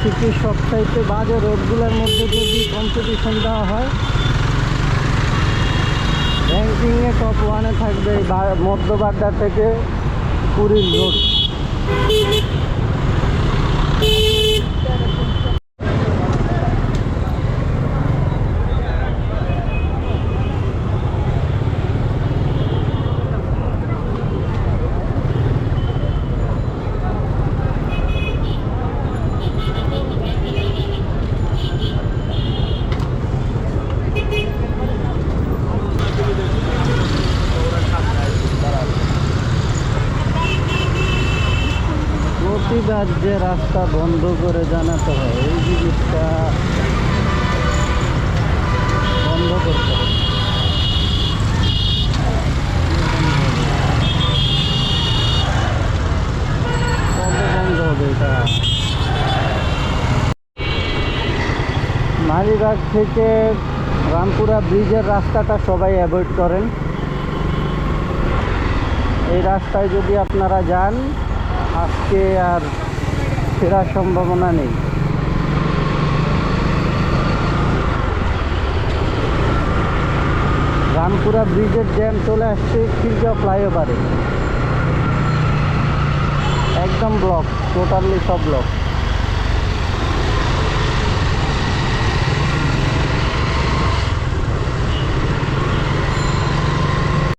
সিটির সবচাইতে বাজে রোডগুলোর মধ্যে যদি কম্পিটিশন দেওয়া হয় র্যাঙ্কিংয়ে টপ ওয়ানে থাকবে এই মধ্যবাড্ডা থেকে পুরীর রোড প্রতিবার যে রাস্তা বন্ধ করে জানাতে হয়। এই জিনিসটা বন্ধ করতে হবে। মালিবাগ থেকে রামপুরা ব্রিজের রাস্তাটা সবাই অ্যাভয়েড করেন। এই রাস্তায় যদি আপনারা যান আজকে আর ফেরার সম্ভাবনা নেই। রামপুরা ব্রিজের ড্যাম চলে আসছে খিলগাঁও ফ্লাইওভারে একদম ব্লক টোটালি সব ব্লক